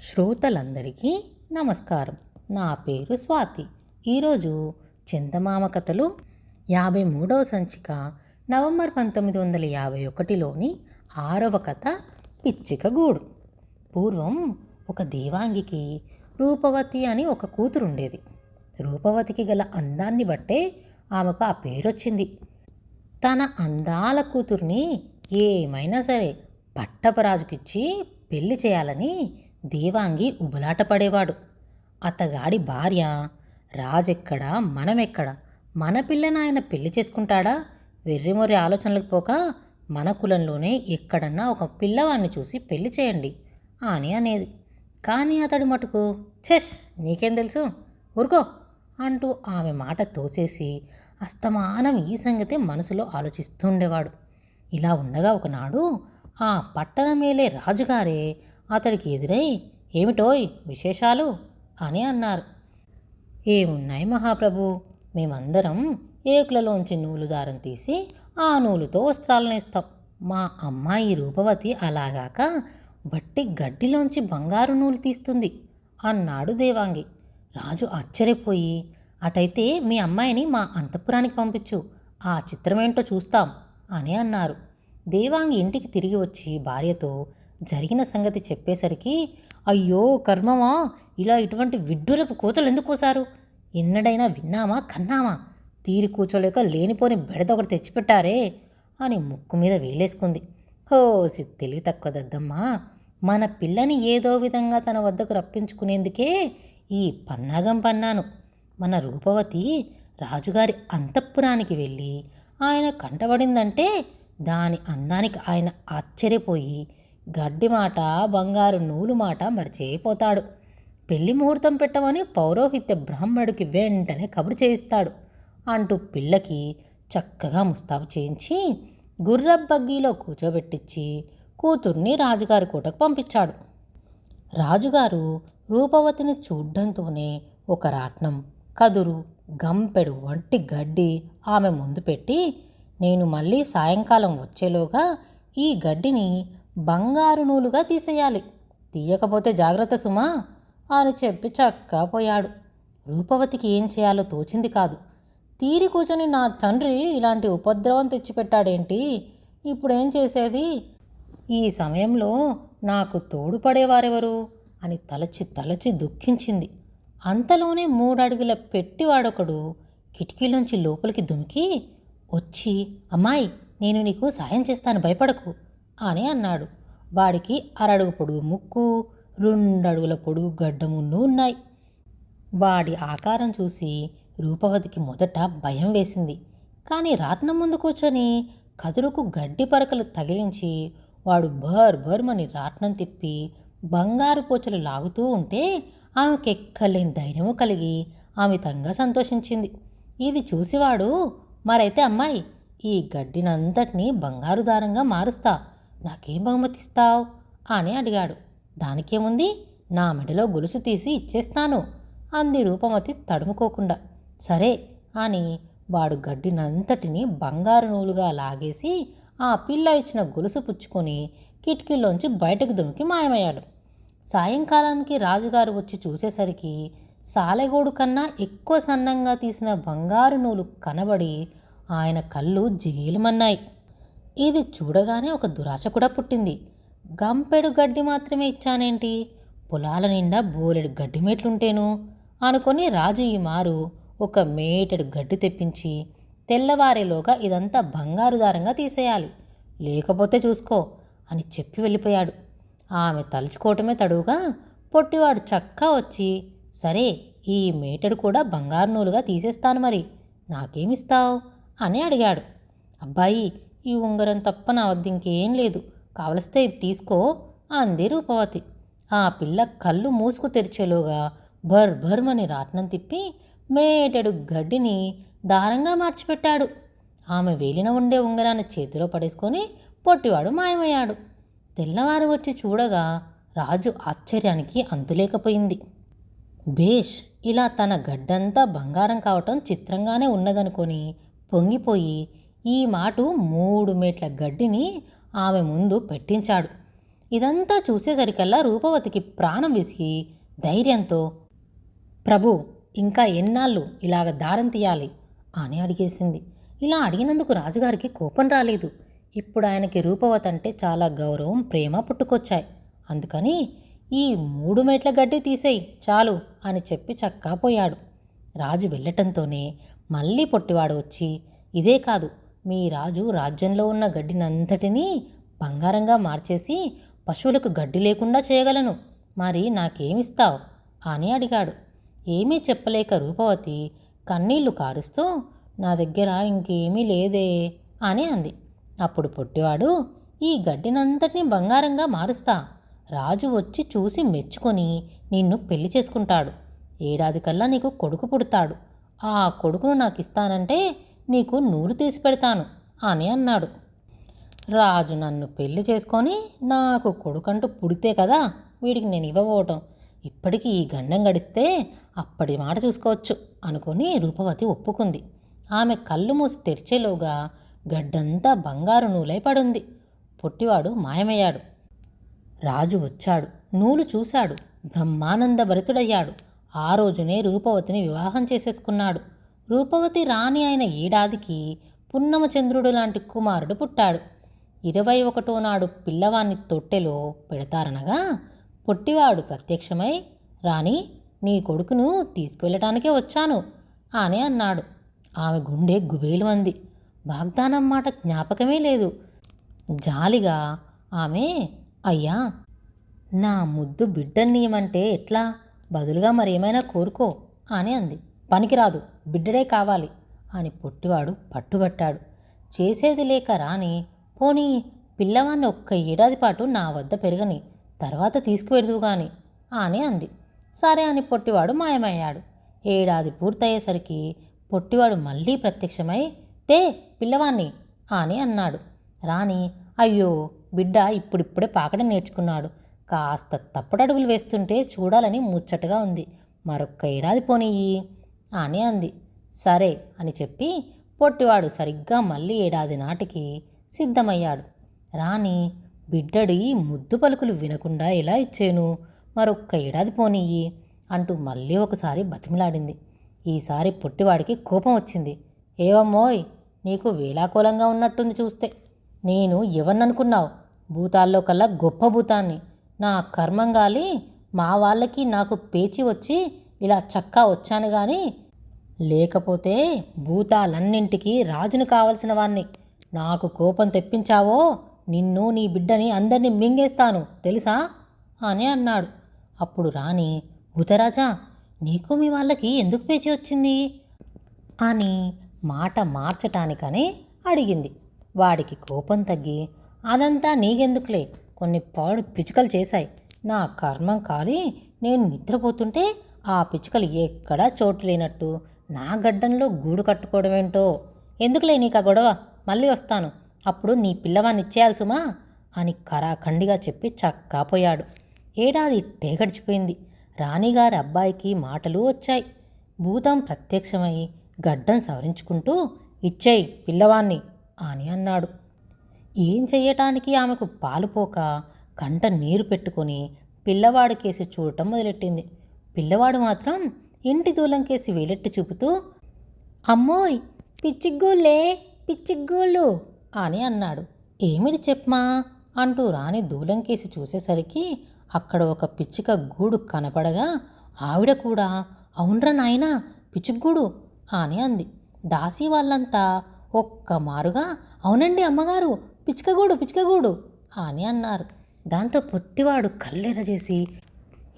శ్రోతలందరికీ నమస్కారం. నా పేరు స్వాతి. ఈరోజు చందమామ కథలు యాభై మూడవ సంచిక నవంబర్ పంతొమ్మిది వందల యాభై ఒకటిలోని ఆరవ కథ పిచ్చిక గూడు. పూర్వం ఒక దేవాంగికి రూపవతి అని ఒక కూతురు ఉండేది రూపవతికి గల అందాన్ని బట్టే ఆమెకు ఆ పేరొచ్చింది. తన అందాల కూతుర్ని ఏమైనా సరే పట్టపరాజుకిచ్చి పెళ్ళి చేయాలని దేవాంగి ఉబలాట పడేవాడు. అతగాడి భార్య రాజెక్కడా మనమెక్కడ మన పిల్లని ఆయన పెళ్ళి చేసుకుంటాడా? వెర్రిమొర్రి ఆలోచనలకు పోక మన కులంలోనే ఎక్కడన్నా ఒక పిల్లవాడిని చూసి పెళ్ళి చేయండి అని అనేది. కానీ అతడు మటుకు చెస్ నీకేం తెలుసు? ఊరుకో అంటూ ఆమె మాట తోసేసి అస్తమానం ఈ సంగతి మనసులో ఆలోచిస్తుండేవాడు ఇలా ఉండగా ఒకనాడు ఆ పట్టణమేలే రాజుగారే అతడికి ఎదురై ఏమిటోయ్ విశేషాలు? అని అన్నారు. ఏమున్నాయి మహాప్రభు? మేమందరం ఏకులలోంచి నూలు దారం తీసి ఆ నూలుతో వస్త్రాలను ఇస్తాం మా అమ్మాయి రూపవతి అలాగాక బట్టి గడ్డిలోంచి బంగారు నూలు తీస్తుంది అన్నాడు దేవాంగి. రాజు ఆశ్చర్యపోయి అటైతే మీ అమ్మాయిని మా అంతఃపురానికి పంపించు ఆ చిత్రమేంటో చూస్తాం అని అన్నారు. దేవాంగి ఇంటికి తిరిగి వచ్చి భార్యతో జరిగిన సంగతి చెప్పేసరికి అయ్యో కర్మమా ఇలా ఇటువంటి విడ్డూరపు కోతలు ఎందుకు కోసారు ఎన్నడైనా విన్నామా కన్నామా? తీరి కూర్చోలేక లేనిపోని బెడద ఒకటి తెచ్చిపెట్టారే అని ముక్కు మీద వేలేసుకుంది. హో తెలివి తక్కువ దద్దమ్మా మన పిల్లని ఏదో విధంగా తన వద్దకు రప్పించుకునేందుకే ఈ పన్నాగం పన్నాను. మన రూపవతి రాజుగారి అంతఃపురానికి వెళ్ళి ఆయన కంటబడిందంటే దాని అందానికి ఆయన ఆశ్చర్యపోయి గడ్డి మాట బంగారు నూలు మాట మరిచేపోతాడు పెళ్ళి ముహూర్తం పెట్టమని పౌరోహిత్య బ్రాహ్మణుడికి వెంటనే కబురు చేయిస్తాడు. అంటూ పిల్లకి చక్కగా ముస్తాబు చేయించి గుర్రబ్బగ్గీలో కూర్చోబెట్టించి కూతుర్ని రాజుగారి కోటకు పంపించాడు. రాజుగారు రూపవతిని చూడ్డంతోనే ఒక రాట్నం కదురు గంపెడు వంటి గడ్డి ఆమె ముందు పెట్టి నేను మళ్ళీ సాయంకాలం వచ్చేలోగా ఈ గడ్డిని బంగారు నూలుగా తీసేయాలి. తీయకపోతే జాగ్రత్త సుమా అని చెప్పి చక్కా పోయాడు రూపవతికి ఏం చేయాలో తోచింది కాదు. తీరి కూర్చొని నా తండ్రి ఇలాంటి ఉపద్రవం తెచ్చిపెట్టాడేంటి? ఇప్పుడేం చేసేది? ఈ సమయంలో నాకు తోడుపడేవారెవరు? అని తలచి తలచి దుఃఖించింది. అంతలోనే మూడడుగుల పెట్టివాడొకడు కిటికీలోంచి లోపలికి దుమికి వచ్చి అమ్మాయి నేను నీకు సాయం చేస్తాను భయపడకు. అని అన్నాడు. వాడికి అరడుగు పొడుగు ముక్కు రెండడుగుల పొడుగు గడ్డమున్ను ఉన్నాయి. వాడి ఆకారం చూసి రూపవతికి మొదట భయం వేసింది. కానీ రాట్నం ముందు కూర్చొని కదురుకు గడ్డి పరకలు తగిలించి వాడు బర్ బర్మని రాట్నం తిప్పి బంగారు పోచలు లాగుతూ ఉంటే ఆమెకెక్కలేని ధైర్యము కలిగి ఆమె తంగా సంతోషించింది. ఇది చూసివాడు మరైతే అమ్మాయి ఈ గడ్డినంతటినీ బంగారు దారంగా మారుస్తా. నాకేం బహుమతిస్తావు? అని అడిగాడు. దానికేముంది? నా మెడలో గొలుసు తీసి ఇచ్చేస్తాను అంది రూపమతి తడుముకోకుండా. సరే అని వాడు గడ్డినంతటిని బంగారు నూలుగా లాగేసి ఆ పిల్ల ఇచ్చిన గొలుసు పుచ్చుకొని కిటికీలోంచి బయటకు దుమికి మాయమయ్యాడు. సాయంకాలానికి రాజుగారు వచ్చి చూసేసరికి సాలెగోడు కన్నా ఎక్కువ సన్నంగా తీసిన బంగారు నూలు కనబడి ఆయన కళ్ళు జిగేలుమన్నాయి. ఇది చూడగానే ఒక దురాశ కూడా పుట్టింది. గంపెడు గడ్డి మాత్రమే ఇచ్చానేంటి? పొలాల నిండా బోలెడు గడ్డి మేట్లుంటేను? అనుకొని రాజు ఈ మారు ఒక మేటెడు గడ్డి తెప్పించి తెల్లవారేలోగా ఇదంతా బంగారు దారంగా తీసేయాలి. లేకపోతే చూసుకో అని చెప్పి వెళ్ళిపోయాడు. ఆమె తలుచుకోవటమే తడువుగా పొట్టివాడు చక్కా వచ్చి సరే ఈ మేటడు కూడా బంగారు నూలుగా తీసేస్తాను మరి నాకేమిస్తావు? అని అడిగాడు. అబ్బాయి ఈ ఉంగరం తప్ప నా వద్ద ఇంకేం లేదు. కావలిస్తే ఇది తీసుకో అంది రూపవతి. ఆ పిల్ల కళ్ళు మూసుకు తెరిచేలోగా భర్ భర్మని రాట్నం తిప్పి మేటడు గడ్డిని దారంగా మార్చిపెట్టాడు. ఆమె వేలిన ఉండే ఉంగరాన్ని చేతిలో పడేసుకొని పొట్టివాడు మాయమయ్యాడు. తెల్లవారు వచ్చి చూడగా రాజు ఆశ్చర్యానికి అంతులేకపోయింది. భేష్ ఇలా తన గడ్డంతా బంగారం కావటం చిత్రంగానే ఉన్నదనుకొని పొంగిపోయి ఈ మాటు మూడు మేట్ల గడ్డిని ఆమె ముందు పెట్టించాడు. ఇదంతా చూసేసరికల్లా రూపవతికి ప్రాణం విసిగి ధైర్యంతో ప్రభు ఇంకా ఎన్నాళ్ళు ఇలాగ దారం తీయాలి? అని అడిగేసింది. ఇలా అడిగినందుకు రాజుగారికి కోపం రాలేదు. ఇప్పుడు ఆయనకి రూపవతి అంటే చాలా గౌరవం ప్రేమ పుట్టుకొచ్చాయి. అందుకని ఈ మూడు మెట్ల గడ్డి తీసేయి చాలు అని చెప్పి చక్కాపోయాడు. రాజు వెళ్ళటంతోనే మళ్ళీ పొట్టివాడు వచ్చి ఇదే కాదు మీ రాజు రాజ్యంలో ఉన్న గడ్డినంతటినీ బంగారంగా మార్చేసి పశువులకు గడ్డి లేకుండా చేయగలను. మరి నాకేమిస్తావు? అని అడిగాడు. ఏమీ చెప్పలేక రూపవతి కన్నీళ్ళు కారుస్తూ నా దగ్గర ఇంకేమీ లేదే అని అంది. అప్పుడు పొట్టివాడు ఈ గడ్డినంతటినీ బంగారంగా మారుస్తా. రాజు వచ్చి చూసి మెచ్చుకొని నిన్ను పెళ్ళి చేసుకుంటాడు. ఏడాది కల్లా నీకు కొడుకు పుడతాడు. ఆ కొడుకును నాకు ఇస్తానంటే నీకు నూలు తీసి పెడతాను అని అన్నాడు. రాజు నన్ను పెళ్ళి చేసుకొని నాకు కొడుకంటూ పుడితే కదా వీడికి నేను ఇవ్వబోవటం. ఇప్పటికీ ఈ గండం గడిస్తే అప్పటి మాట చూసుకోవచ్చు అనుకొని రూపవతి ఒప్పుకుంది. ఆమె కళ్ళు మూసి తెరిచేలోగా గడ్డంతా బంగారు నూలై పడుంది. పొట్టివాడు మాయమయ్యాడు. రాజు వచ్చాడు. నూలు చూశాడు. బ్రహ్మానంద భరితుడయ్యాడు. ఆ రోజునే రూపవతిని వివాహం చేసేసుకున్నాడు. రూపవతి రాణి అయిన ఏడాదికి పున్నమచంద్రుడు లాంటి కుమారుడు పుట్టాడు. ఇరవై ఒకటో నాడు పిల్లవాన్ని తొట్టెలో పెడతారనగా పొట్టివాడు ప్రత్యక్షమై రాణి నీ కొడుకును తీసుకువెళ్ళటానికే వచ్చాను అని అన్నాడు. ఆమె గుండె గుబేలు అంది వాగ్దానం మాట జ్ఞాపకమే లేదు. జాలిగా ఆమె అయ్యా నా ముద్దు బిడ్డన్నీయమంటే ఎట్లా? బదులుగా మరేమైనా కోరుకో అని అంది. పనికిరాదు బిడ్డడే కావాలి అని పొట్టివాడు పట్టుబట్టాడు. చేసేది లేక రాని పోనీ పిల్లవాన్ని ఒక్క ఏడాది పాటు నా వద్ద పెరగని తర్వాత తీసుకువెడుదువు గాని అని అంది. సరే అని పొట్టివాడు మాయమయ్యాడు. ఏడాది పూర్తయ్యేసరికి పొట్టివాడు మళ్ళీ ప్రత్యక్షమై తే పిల్లవాన్ని అని అన్నాడు. రాణి అయ్యో బిడ్డ ఇప్పుడిప్పుడే పాకడం నేర్చుకున్నాడు. కాస్త తప్పటడుగులు వేస్తుంటే చూడాలని ముచ్చటగా ఉంది. మరొక్క ఏడాది పోనీయి. అని అంది. సరే అని చెప్పి పొట్టివాడు సరిగ్గా మళ్ళీ ఏడాది నాటికి సిద్ధమయ్యాడు. రాణి బిడ్డడి ముద్దు పలుకులు వినకుండా ఎలా ఇచ్చేను? మరొక్క ఏడాది పోనీయి అంటూ మళ్ళీ ఒకసారి బతిమిలాడింది. ఈసారి పొట్టివాడికి కోపం వచ్చింది. ఏవమ్మోయ్ నీకు వేలాకోలంగా ఉన్నట్టుంది చూస్తే. నేను ఎవరిననుకున్నావు భూతాల్లో కల్లా గొప్ప భూతాన్ని. నా కర్మంగాలి మా వాళ్ళకి నాకు పేచి వచ్చి ఇలా చక్కా వచ్చాను కానీ లేకపోతే భూతాలన్నింటికి రాజును కావలసిన వాణ్ణి. నాకు కోపం తెప్పించావో నిన్ను నీ బిడ్డని అందరినీ మింగేస్తాను తెలుసా? అని అన్నాడు. అప్పుడు రాణి భూతరాజా నీకు మీ వాళ్ళకి ఎందుకు పేచి వచ్చింది? అని మాట మార్చటానికని అడిగింది. వాడికి కోపం తగ్గి అదంతా నీకెందుకులే? కొన్ని పాడు పిచుకలు చేశాయి. నా కర్మం కాలి నేను నిద్రపోతుంటే ఆ పిచ్చుకలు ఎక్కడా చోటు లేనట్టు నా గడ్డంలో గూడు కట్టుకోవడమేంటో? ఎందుకులే నీకు ఆ గొడవ? మళ్ళీ వస్తాను. అప్పుడు నీ పిల్లవాన్ని ఇచ్చేయాల్సుమా? అని కరాఖండిగా చెప్పి చక్కాపోయాడు. ఏడాది ఇట్టే గడిచిపోయింది. రాణిగారి అబ్బాయికి మాటలు వచ్చాయి. భూతం ప్రత్యక్షమై గడ్డం సవరించుకుంటూ ఇచ్చేయి పిల్లవాన్ని అని అన్నాడు. ఏం చెయ్యటానికి ఆమెకు పాలుపోక కంట నీరు పెట్టుకొని పిల్లవాడికేసి చూడటం మొదలెట్టింది. పిల్లవాడు మాత్రం ఇంటి దూలంకేసి వేలెట్టు వేలెట్టి చూపుతూ అమ్మోయ్ పిచ్చిగ్గోళ్ళే పిచ్చిగ్గోళ్ళు అని అన్నాడు. ఏమిటి చెప్పమా? అంటూ రాణి దూలంకేసి చూసేసరికి అక్కడ ఒక పిచ్చిక గూడు కనపడగా ఆవిడ కూడా అవునరా నాయనా పిచ్చుగూడు అని అంది. దాసి వాళ్ళంతా ఒక్క మారుగా అవునండి అమ్మగారు పిచ్చుకగూడు పిచ్చుకగూడు అని అన్నారు. దాంతో పొట్టివాడు కళ్ళెరచేసి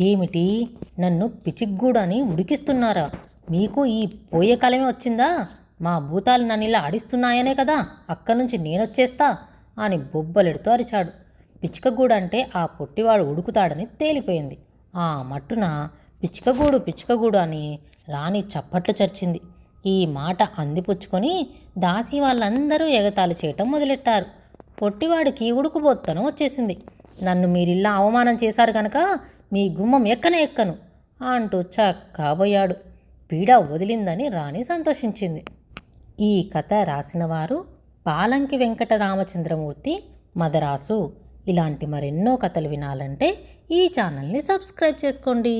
ఏమిటి? నన్ను పిచ్చిగూడు ఉడికిస్తున్నారా? మీకు ఈ పోయే కాలమే వచ్చిందా? మా భూతాలు నన్ను ఇలా ఆడిస్తున్నాయనే కదా? అక్కడి నుంచి నేనొచ్చేస్తా? అని బొబ్బలెడుతూ అరిచాడు. పిచ్చుకగూడు అంటే ఆ పొట్టివాడు ఉడుకుతాడని తేలిపోయింది. ఆ మట్టున పిచ్చుకగూడు పిచ్చుకగూడు అని రాణి చప్పట్లు చర్చింది. ఈ మాట అందిపుచ్చుకొని దాసి వాళ్ళందరూ ఎగతాళి చేయటం మొదలెట్టారు. పొట్టివాడికి ఉడుకుబోత్తనం వచ్చేసింది. నన్ను మీరిల్లా అవమానం చేశారు కనుక మీ గుమ్మం ఎక్కనే ఎక్కను అంటూ చక్కాబోయాడు పీడ వదిలిందని రాణి సంతోషించింది. ఈ కథ రాసినవారు పాలంకి వెంకట రామచంద్రమూర్తి మదరాసు. ఇలాంటి మరెన్నో కథలు వినాలంటే ఈ ఛానల్ని సబ్స్క్రైబ్ చేసుకోండి.